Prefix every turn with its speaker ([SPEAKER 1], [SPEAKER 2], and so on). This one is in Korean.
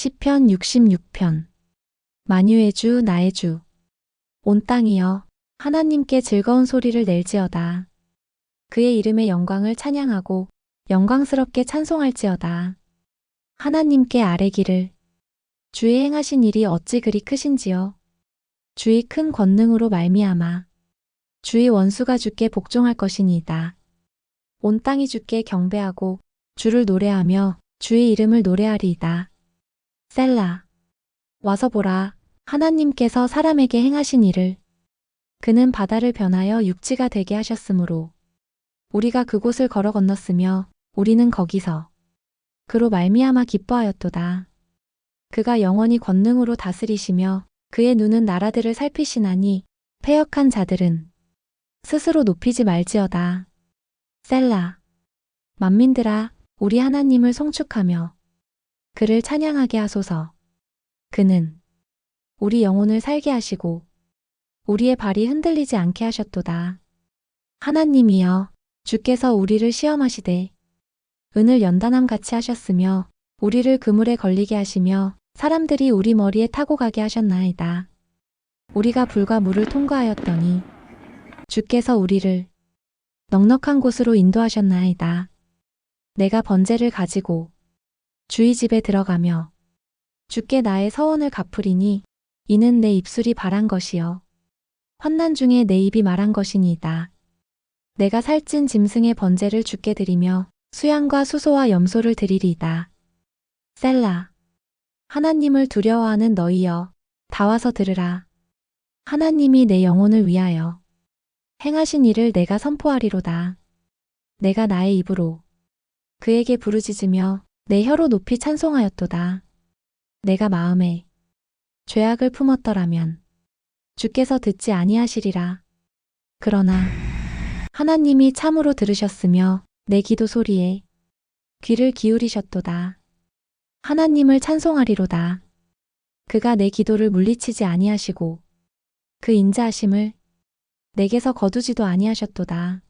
[SPEAKER 1] 시편 66편 만유의 주 나의 주 온 땅이여 하나님께 즐거운 소리를 낼지어다. 그의 이름의 영광을 찬양하고 영광스럽게 찬송할지어다. 하나님께 아뢰기를 주의 행하신 일이 어찌 그리 크신지요. 주의 큰 권능으로 말미암아 주의 원수가 주께 복종할 것이니이다. 온 땅이 주께 경배하고 주를 노래하며 주의 이름을 노래하리이다. 셀라. 와서 보라. 하나님께서 사람에게 행하신 일을. 그는 바다를 변하여 육지가 되게 하셨으므로 우리가 그곳을 걸어 건넜으며 우리는 거기서 그로 말미암아 기뻐하였도다. 그가 영원히 권능으로 다스리시며 그의 눈은 나라들을 살피시나니 패역한 자들은 스스로 높이지 말지어다. 셀라. 만민들아, 우리 하나님을 송축하며 그를 찬양하게 하소서. 그는 우리 영혼을 살게 하시고 우리의 발이 흔들리지 않게 하셨도다. 하나님이여, 주께서 우리를 시험하시되 은을 연단함 같이 하셨으며 우리를 그물에 걸리게 하시며 사람들이 우리 머리에 타고 가게 하셨나이다. 우리가 불과 물을 통과하였더니 주께서 우리를 넉넉한 곳으로 인도하셨나이다. 내가 번제를 가지고 주의 집에 들어가며 주께 나의 서원을 갚으리니 이는 내 입술이 바란 것이요 환난 중에 내 입이 말한 것이니이다. 내가 살찐 짐승의 번제를 주께 드리며 수양과 수소와 염소를 드리리이다. 셀라 하나님을 두려워하는 너희여 다 와서 들으라. 하나님이 내 영혼을 위하여 행하신 일을 내가 선포하리로다. 내가 나의 입으로 그에게 부르짖으며 내 혀로 높이 찬송하였도다. 내가 마음에 죄악을 품었더라면 주께서 듣지 아니하시리라. 그러나 하나님이 참으로 들으셨으며 내 기도 소리에 귀를 기울이셨도다. 하나님을 찬송하리로다. 그가 내 기도를 물리치지 아니하시고 그 인자하심을 내게서 거두지도 아니하셨도다.